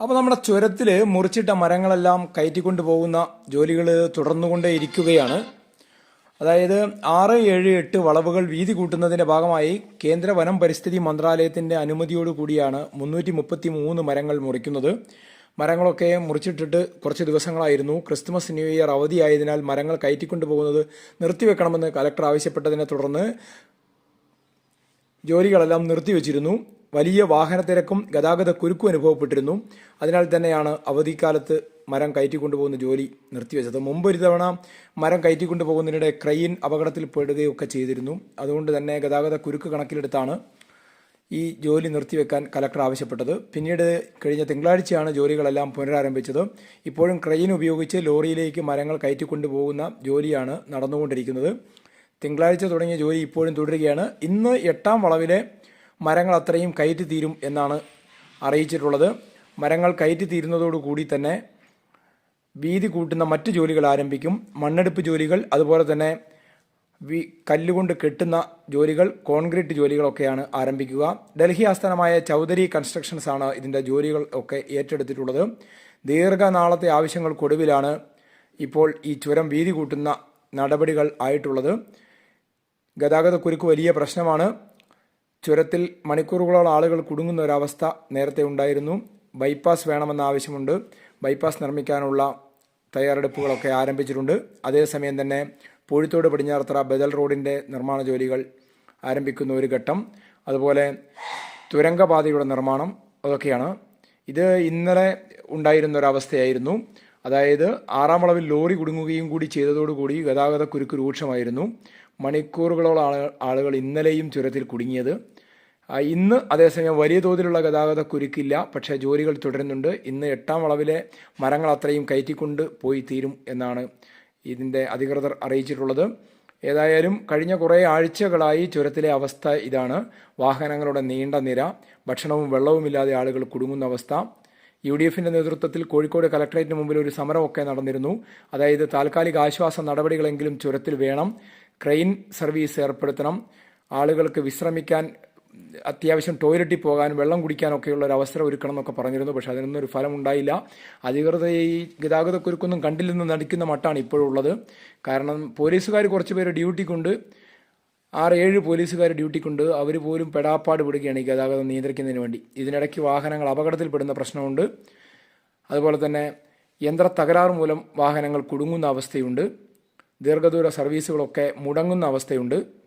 അപ്പോൾ നമ്മുടെ ചുരത്തിൽ മുറിച്ചിട്ട മരങ്ങളെല്ലാം കയറ്റിക്കൊണ്ട് പോകുന്ന ജോലികൾ തുടർന്നുകൊണ്ടേ ഇരിക്കുകയാണ്. അതായത് ആറ് ഏഴ് എട്ട് വളവുകൾ വീതി കൂട്ടുന്നതിന്റെ ഭാഗമായി കേന്ദ്ര വനം പരിസ്ഥിതി മന്ത്രാലയത്തിന്റെ അനുമതിയോടുകൂടിയാണ് മുന്നൂറ്റി മുപ്പത്തി മൂന്ന് മരങ്ങൾ മുറിക്കുന്നത്. മരങ്ങളൊക്കെ മുറിച്ചിട്ടിട്ട് കുറച്ച് ദിവസങ്ങളായിരുന്നു. ക്രിസ്തുമസ് ന്യൂ ഇയർ അവധിയായതിനാൽ മരങ്ങൾ കയറ്റിക്കൊണ്ടു പോകുന്നത് നിർത്തിവെക്കണമെന്ന് കലക്ടർ ആവശ്യപ്പെട്ടതിനെ തുടർന്ന് ജോലികളെല്ലാം നിർത്തിവെച്ചിരുന്നു. വലിയ വാഹനത്തിരക്കും ഗതാഗത കുരുക്കും അനുഭവപ്പെട്ടിരുന്നു. അതിനാൽ തന്നെയാണ് അവധിക്കാലത്ത് മരം കയറ്റിക്കൊണ്ടുപോകുന്ന ജോലി നിർത്തിവെച്ചത്. മുമ്പ് ഒരു തവണ മരം കയറ്റിക്കൊണ്ടുപോകുന്നതിനിടെ ക്രെയിൻ അപകടത്തിൽപ്പെടുകയൊക്കെ ചെയ്തിരുന്നു. അതുകൊണ്ട് തന്നെ ഗതാഗത കുരുക്ക് കണക്കിലെടുത്താണ് ഈ ജോലി നിർത്തിവെക്കാൻ കലക്ടർ ആവശ്യപ്പെട്ടത്. പിന്നീട് കഴിഞ്ഞ തിങ്കളാഴ്ചയാണ് ജോലികളെല്ലാം പുനരാരംഭിച്ചത്. ഇപ്പോഴും ക്രെയിൻ ഉപയോഗിച്ച് ലോറിയിലേക്ക് മരങ്ങൾ കയറ്റിക്കൊണ്ടുപോകുന്ന ജോലിയാണ് നടന്നുകൊണ്ടിരിക്കുന്നത്. തിങ്കളാഴ്ച തുടങ്ങിയ ജോലി ഇപ്പോഴും തുടരുകയാണ്. ഇന്ന് എട്ടാം വളവിലെ മരങ്ങൾ അത്രയും കയറ്റി തീരും എന്നാണ് അറിയിച്ചിട്ടുള്ളത്. മരങ്ങൾ കയറ്റി തീരുന്നതോടുകൂടി തന്നെ വീതി കൂട്ടുന്ന മറ്റ് ജോലികൾ ആരംഭിക്കും. മണ്ണെടുപ്പ് ജോലികൾ അതുപോലെ തന്നെ വി കല്ലുകൊണ്ട് കെട്ടുന്ന ജോലികൾ കോൺക്രീറ്റ് ജോലികളൊക്കെയാണ് ആരംഭിക്കുക. ഡൽഹി ആസ്ഥാനമായ ചൗധരി കൺസ്ട്രക്ഷൻസ് ആണ് ഇതിന്റെ ജോലികൾ ഒക്കെ ഏറ്റെടുത്തിട്ടുള്ളത്. ദീർഘനാളത്തെ ആവശ്യങ്ങൾക്കൊടുവിലാണ് ഇപ്പോൾ ഈ ചുരം വീതി കൂട്ടുന്ന നടപടികൾ ആയിട്ടുള്ളത്. ഗതാഗതക്കുരുക്ക് വലിയ പ്രശ്നമാണ്. ചുരത്തിൽ മണിക്കൂറുകളോളം ആളുകൾ കുടുങ്ങുന്ന ഒരവസ്ഥ നേരത്തെ ഉണ്ടായിരുന്നു. ബൈപ്പാസ് വേണമെന്ന ആവശ്യമുണ്ട്. ബൈപ്പാസ് നിർമ്മിക്കാനുള്ള തയ്യാറെടുപ്പുകളൊക്കെ ആരംഭിച്ചിട്ടുണ്ട്. അതേസമയം തന്നെ പൂഴിത്തോട് പടിഞ്ഞാറത്തറ ബദൽ റോഡിന്റെ നിർമ്മാണ ജോലികൾ ആരംഭിക്കുന്ന ഒരു ഘട്ടം. അതുപോലെ തുരങ്കപാതയുടെ നിർമ്മാണം അതൊക്കെയാണ്. ഇത് ഇന്നലെ ഉണ്ടായിരുന്ന ഒരവസ്ഥയായിരുന്നു അതായത് ആറാം വളവിൽ ലോറി കുടുങ്ങുകയും കൂടി ചെയ്തതോടുകൂടി ഗതാഗത കുരുക്ക് രൂക്ഷമായിരുന്നു. മണിക്കൂറുകളോളം ആളുകൾ ഇന്നലെയും ചുരത്തിൽ കുടുങ്ങിയത്. ഇന്ന് അതേസമയം വലിയ തോതിലുള്ള ഗതാഗത കുരുക്കില്ല. പക്ഷേ ജോലികൾ തുടരുന്നുണ്ട്. ഇന്ന് എട്ടാം വളവിലെ മരങ്ങൾ അത്രയും കയറ്റിക്കൊണ്ട് പോയി തീരും എന്നാണ് ഇതിന്റെ അധികൃതർ അറിയിച്ചിട്ടുള്ളത്. ഏതായാലും കഴിഞ്ഞ കുറേ ആഴ്ചകളായി ചുരത്തിലെ അവസ്ഥ ഇതാണ്. വാഹനങ്ങളുടെ നീണ്ട നിര ഭക്ഷണവും വെള്ളവുമില്ലാതെ ആളുകൾ കുടുങ്ങുന്ന അവസ്ഥ. യു ഡി എഫിന്റെ നേതൃത്വത്തിൽ കോഴിക്കോട് കലക്ടറേറ്റിന് മുമ്പിൽ ഒരു സമരമൊക്കെ നടന്നിരുന്നു. അതായത് താൽക്കാലിക ആശ്വാസ നടപടികളെങ്കിലും ചുരത്തിൽ വേണം. ക്രെയിൻ സർവീസ് ഏർപ്പെടുത്തണം. ആളുകൾക്ക് വിശ്രമിക്കാൻ അത്യാവശ്യം ടോയ്ലറ്റിൽ പോകാൻ വെള്ളം കുടിക്കാനൊക്കെയുള്ള ഒരു അവസരം ഒരുക്കണം എന്നൊക്കെ പറഞ്ഞിരുന്നു. പക്ഷേ അതിനൊന്നും ഒരു ഫലം ഉണ്ടായില്ല. അധികൃതർ ഈ ഗതാഗതക്കുരുക്കൊന്നും കണ്ടില്ലെന്ന് നടിക്കുന്ന മട്ടാണ് ഇപ്പോഴുള്ളത് കാരണം പോലീസുകാർ കുറച്ച് പേര് ഡ്യൂട്ടിക്കുണ്ട്. ആറ് ഏഴ് പോലീസുകാർ ഡ്യൂട്ടിക്കുണ്ട്. അവർ പോലും പെടാപ്പാട് വിടുകയാണ് ഈ ഗതാഗതം നിയന്ത്രിക്കുന്നതിന് വേണ്ടി. ഇതിനിടയ്ക്ക് വാഹനങ്ങൾ അപകടത്തിൽപ്പെടുന്ന പ്രശ്നമുണ്ട്. അതുപോലെ തന്നെ യന്ത്ര തകരാറ് മൂലം വാഹനങ്ങൾ കുടുങ്ങുന്ന അവസ്ഥയുണ്ട്. ദീർഘദൂര സർവീസുകളൊക്കെ മുടങ്ങുന്ന അവസ്ഥയുണ്ട്.